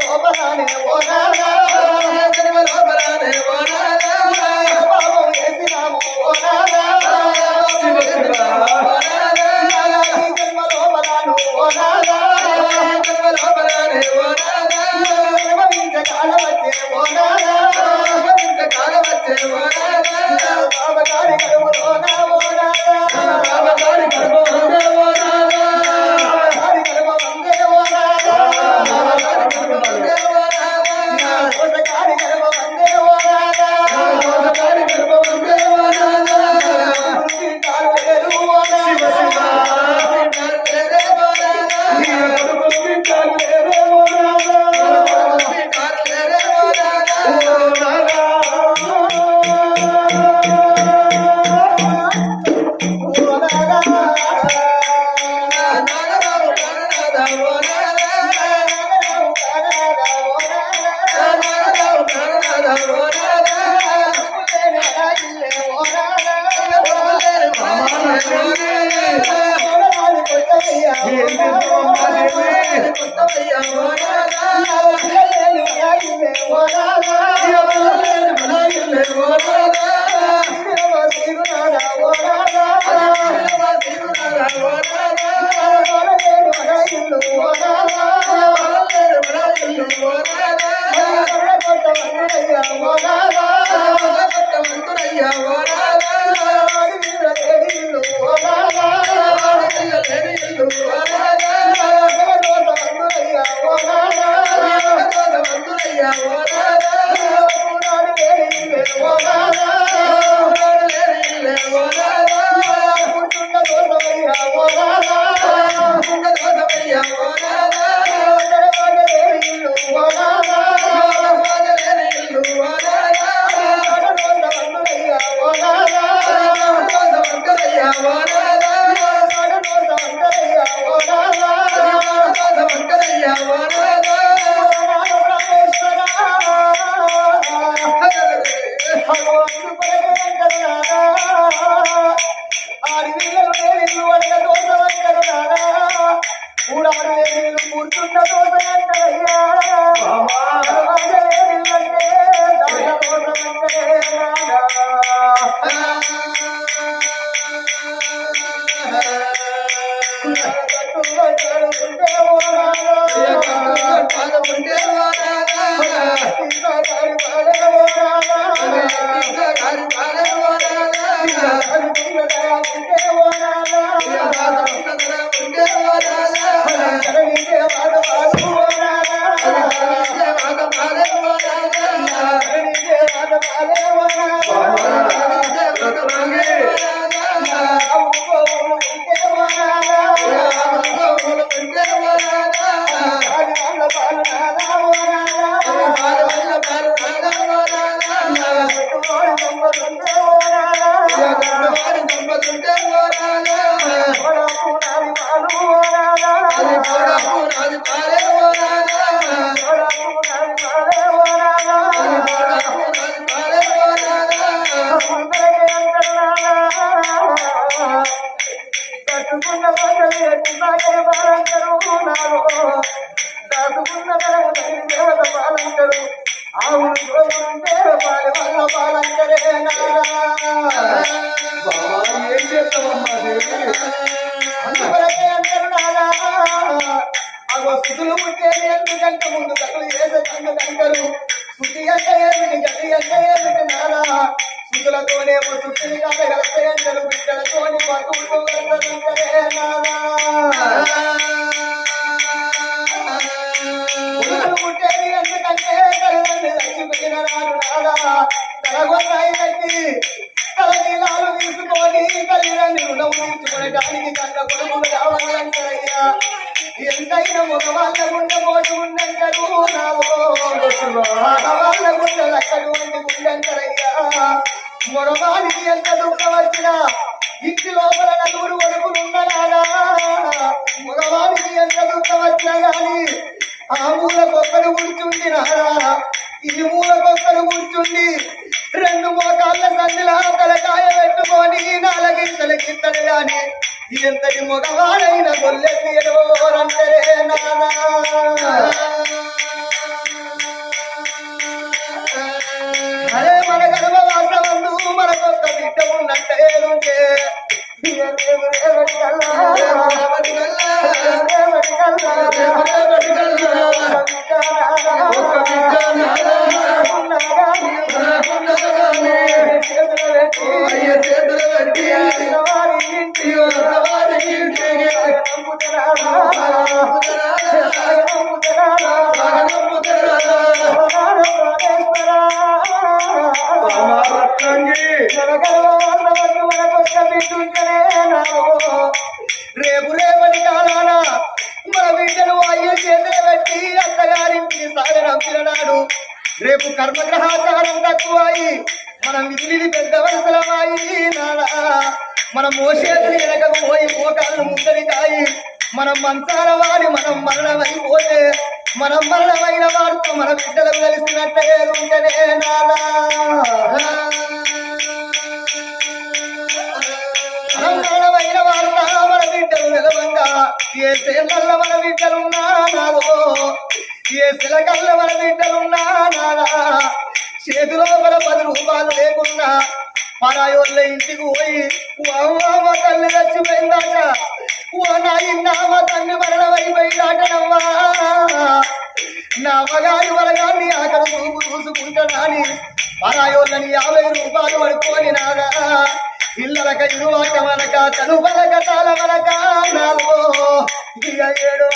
లోపలానే ఓ నానా లోపలానే ఓ సుతులు కన్న కొడుకులు కావాలంటారయ్యా ఎంతైనా మగవాళ్ళ గుండె మోటు ఉండంటారు మగవాళ్ళ గుండెలు అక్కడు వంటి గుండంటారయ్యా ఎంత దుఃఖం వచ్చినా ఇంటి లోపల నలుగురు కొడుకులు ఉన్నారా మగవానికి ఎంత దుఃఖం వచ్చినా గాని ఆ మూల కొక్కలు కూర్చుండి నారా? ఈ మూల కొక్కలు కూర్చుండి రెండు మోకాళ్ళ సందిలా తలకాయ పెట్టుకొని నాలగింతలు గింతలు గాని ఎంతటి మగవాడైన గొల్లెత్తి ఎడవరంటరే నానా అత్తగారింటికి సాగనంపినాడు రేపు కర్మగ్రహాచారం తక్కువాయి. మనం విధిని పెద్ద వలసలమాయి నాడా మన మోసేతులు వెనకకు పోయి మోకాలను ముందరికాయి మనం మంచాల వారి మనం మరణమైపోతే మనం మరణమైన వారితో మన బిడ్డలకు కలిసినట్టే ఉంటేనే నానా మరణమైన వారిన మన బిడ్డలు నిలవంగా. ఏ చేతల్లో మన బిడ్డలున్నా నాలో ఏ శిలకల్ల మన బిడ్డలున్నా చేతిలో మన పది రూపాయలు లేకున్నా. పరాయోళ్ళ ఇంటికి పోయి అమ్మ తల్లి చచ్చిపోయిందాక నా ఇన్న మా తల్లి మరణమైపోయిందాటనవ్వా నా మగాడి వరగాన్ని ఆకలి చూపు చూసుకుంటానని పరాయోళ్ళని యాభై రూపాయలు పడుకోని నాదా ఇల్లలక ఇరువాట మనక తను బలక తాల మనక నాలుగో. ఏడు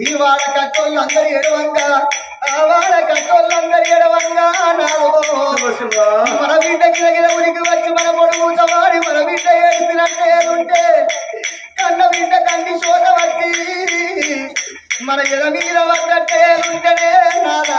ఈ వాడ కట్టోళ్ళందరూ ఎడవంగా ఆ వాడ కట్టోళ్ళందరూ ఎడవంగా నాలుగో మన బిడ్డకి దగ్గర ఉనికి వచ్చి మన పొడుగు వాడి మన బిడ్డ ఏడిసినట్టే ఉంటే కన్న బిడ్డ కంటి శోధ వచ్చి మన ఎద మీద పడ్డట్టే ఉంటేనే నాదా,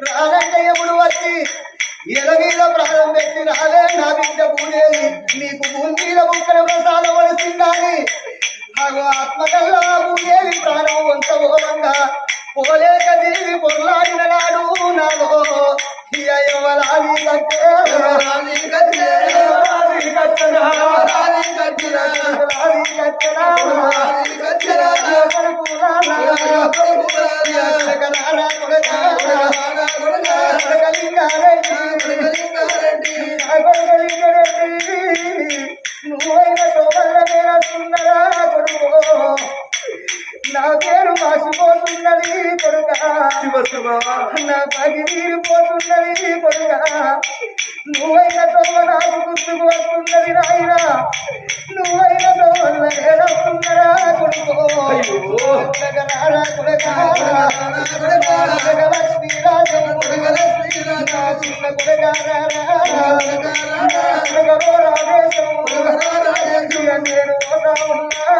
ఎప్పుడు వచ్చి ఎల మీద ప్రాణం పెట్టి రాలే నా బిడ్డ పూజేది నీకు మీద ముక్కల ప్రసాద వలసిందని అగో ఆత్మగల్లా పూజేది ప్రాణం ఓలంగా పోలేక దేవి పొర్లాడిన నాడు నాలో ఎవరాది కట్టే రాది కట్టే రాది కట్టనా రాది కట్టనా కడుపులా కడుపులా కనారా కొడకా నువ్వైన తోమల్ల సుందరా కొడుకో. నా పేరు మాసిపోతున్నది కొడుక. నా పగి తీరిపోతున్నది కొడుక. నువ్వైన తోమ నాకు గుర్తుకు వస్తున్నది నాయన. నువ్వైన తోమల్ల ఏడవుతున్నరా కొడుకో కొడకరారా కొడక కొడక లక్ష్మీరాజం కొడక లక్ష్మీరాజా చిన్న కొడకారా కొడకరో రాజేశం కొడకరో రాజేశం నేను పోతా ఉన్నా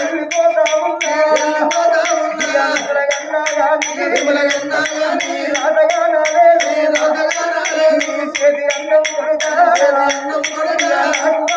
వెళ్ళిపోతా ఉన్నా వెళ్ళిపోతా ఉన్నా కొడకన్నా గాని కొడకన్నా గాని రాతగా నాలే రాతగా నాలే చేతి అన్నం కొడకా అన్నం కొడకా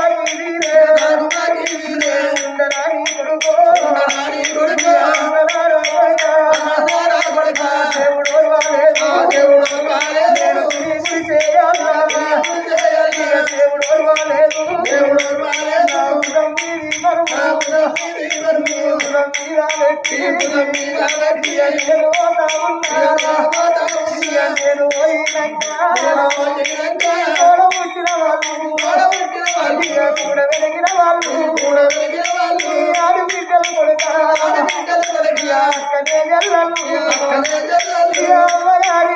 కూడా వెలిగిన వాళ్ళు కూడా వెలిగిన వాళ్ళు ఆడు బిడ్డలు కొడుకా ఆడు బిడ్డలు కొడుకా అక్కడే జల్లలు అక్కడే జల్లలు అమ్మగారి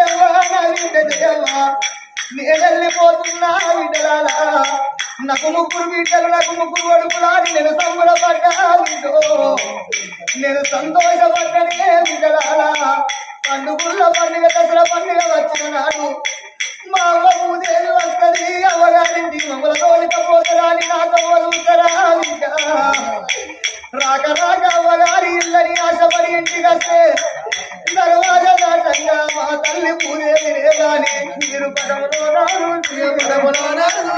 జయవ్వ నేను నాకు ముగ్గురు బిడ్డలు నాకు ముగ్గురు కొడుకులాడి నేను సంబరపడ్డా నేను సంతోషపడ్డనే విడలాలా పండుగల పండుగ దసరా పండుగ వచ్చిన నాడు మా అవ్వ పూజలు వస్తుంది అవ్వగారింటి మమ్మల్ని తోలికపోతారా అని నాతో వదులుతారా బిడ్డ రాక రాక అవ్వగారి ఇల్లని ఆశపడి ఇంటికి వస్తే దర్వాజా దాటంగా మా తల్లి పూజే వినేదాని మీరు పదములో నాను పదములో నాను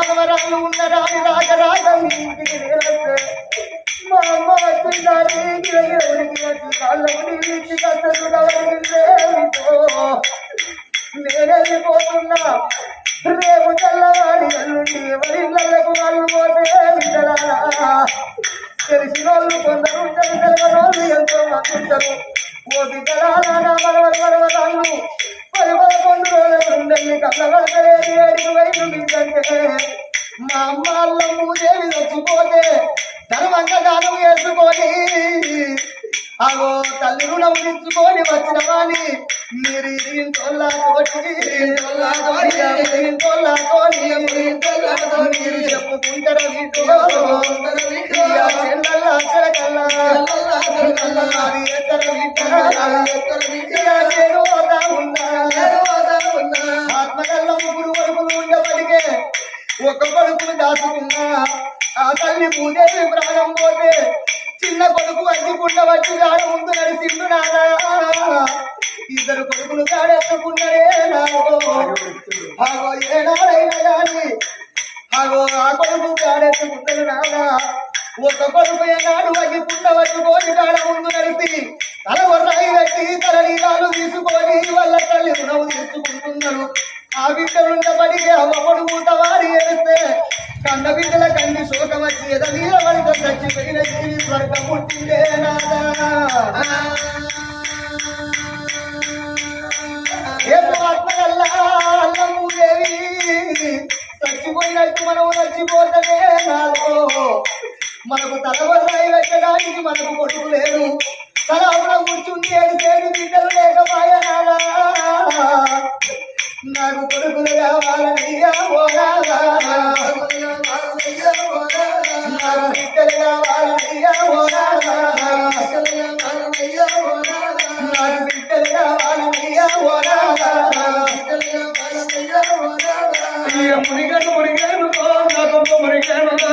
మనవరాలు ఉన్న రాని రాక రాక మీ ఇంటికి నేనొస్తే పోతున్నా? తీసుకొని వచ్చిన వాణి మీరు మీరు ముగ్గురు వడుకులు ఉండబడిగే ఒక పడుకుని దాచుకున్నా. ఆ తల్లి పూజ ప్రాణం పోతే చిన్న కొడుకు అడ్డుకుండా వచ్చి రాడు ముందు నడిచిండు నాదా ఇద్దరు కొడుకులు కాడెత్తుకున్నారే నాగో ఏనాడైనా కానీ ఆగో ఆ కొడుకు కాడెత్తుకుంటాడు నాదా ఒక కొడుకు ఏనాడు అగ్గిపుండ పట్టుకొని కాడ ముందు నడిపి తల రాయి పెట్టి తల నీరాలు తీసుకొని వాళ్ళ తల్లి రుణము తీసుకుంటున్నారు ఆ బిడ్డలుండబడి అమ్మడు కొడుకు తవారి ఏడిస్తే కన్న బిడ్డల కంది శోకం వచ్చి ఎద నీరవడితో చచ్చిపోయిన జీవి స్వర్గం పుట్టిందే నాదా. మనకు తలవసాయి పెట్టడానికి మనకు కొడుకు లేదు. తల అవున కూర్చుండి ఏడు సేడు బిడ్డలు లేకపాయనాడా నాకు కొడుకులు కావాలని నాకు బిడ్డలు కావాలని నాకు బిడ్డలు కావాలయ్యా ఓరాలా ఇయ్య మునిగను మునిగను నా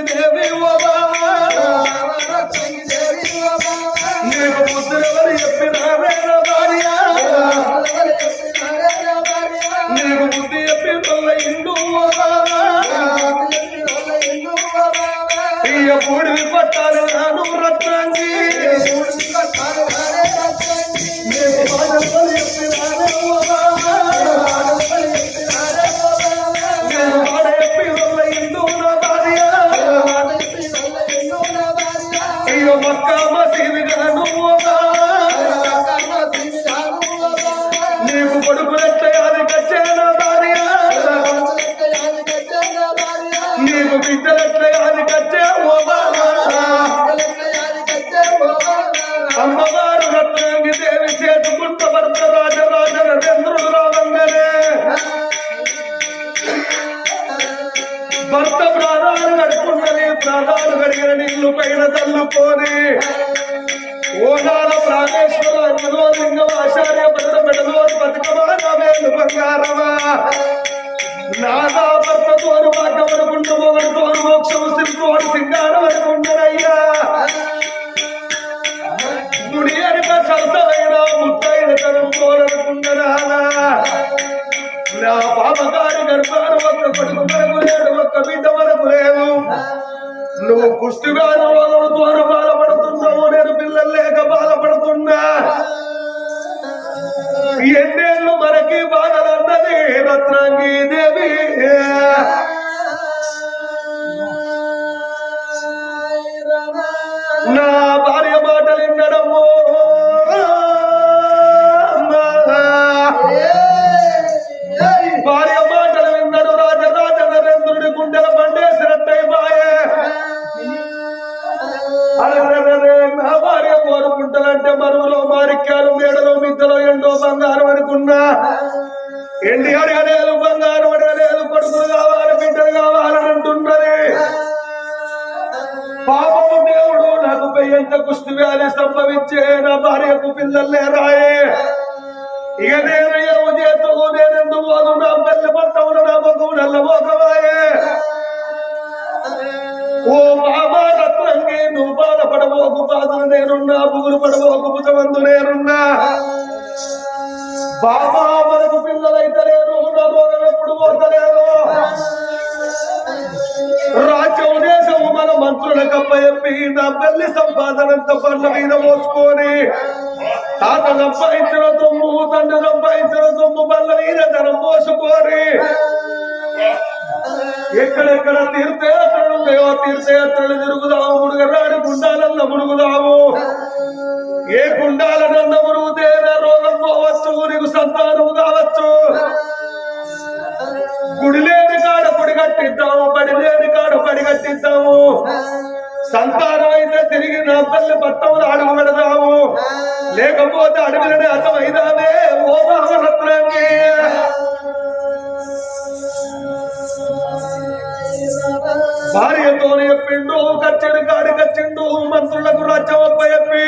করো నవేలు బంగారమా భాగ్యమనుకుంటూ మోక్షము సింగారం అనుకుంటారయ్యా గుడి ముత్తైన నా పాపగారి గర్భాలు ఒక్క కొడుకు వరకు లేడు ఒక్క బిడ్డ వరకు లేవు నువ్వు కుష్టిగా రోగంతో బాధపడుతున్నావు నేను పిల్లలు లేక బాధపడుతున్నా. ఎన్నేళ్ళు మనకి బాధలన్నది రత్నాంగి దేవి నా భార్య మాటలు వినడము భార్యకు పిల్లలు లేరాయే. ఇక నేను ఎరువు చేతుకు నేనెందు పోదు నా పెళ్ళి పట్టవును నా మొగ్గు నల్లబోకవాయే ఓ బాబా రత్నంగి నువ్వు బాధపడబోకు బాధలు నేనున్నా బుగులు పడబోకు భుజమందు నేనున్నా. బాబా మంత్రులకు అప్పచెప్పి నా పెళ్ళి సంపాదనంత పళ్ళ మీద మోసుకొని తాత సంపాదించిన తొమ్ము తండ్రి సంపాదించిన తొమ్ము పళ్ళ మీద ధనం మోసుకొని ఎక్కడెక్కడ తీర్థయాత్రలు ఉన్నాయో తీర్థయాత్రలు తిరుగుదాము ముడుగరాడి గుండాలన్న ముడుగుదాము ఏ గుండాలనన్న మురుగుతే రోగం పోవచ్చు నీకు సంతానము కావచ్చు. సంతానం అయితే తిరిగి నా తల్లి పట్టములు అడుగు పెడదాము. లేకపోతే అడవిలోనే అర్థమైదామే ఓ మహారత్నాన్ని భార్యతో చెప్పిండు కచ్చడి కాడి కచ్చిండు మంత్రులకు రాజ్యం అప్ప చెప్పి.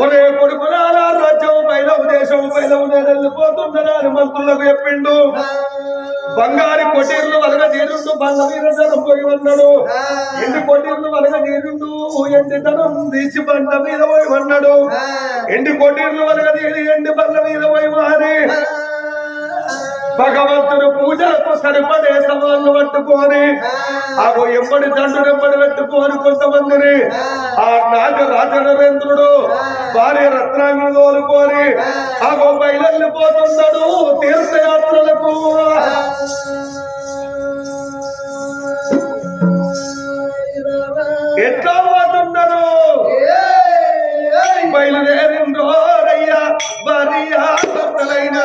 ఒరే కొడుకులారా రాజ్యం పైలవు దేశం పైలవు నేను వెళ్ళిపోతున్నా అని మంత్రులకు చెప్పిండు. బంగారు కొటీర్లు వలగ తీరుండు బండ వీరధనం పోయి ఉన్నాడు ఎండి కొటీర్లు వలగ తీరుండు ఎండి ధనం తీసి బండ మీద పోయి ఉన్నాడు ఎండి కొటీర్లు వలగ తీరి ఎండి బండ మీద పోయి మారి భగవంతుడు పూజలకు సరిపడే సవాళ్ళు పట్టుకోని ఆమె ఎమ్మడి దండు ఎప్పటి పెట్టుకోని కొంతమందిని ఆ. నాగ రాజనరేంద్రుడు భార్య రత్నాన్ని కోలుకొని ఆమె బయలుపోతున్నాడు తీర్థయాత్రలకు. ఎట్లా పోతున్నాడు బయలుదేరిండ్రో రయ్యా భార్య భర్తలైనా.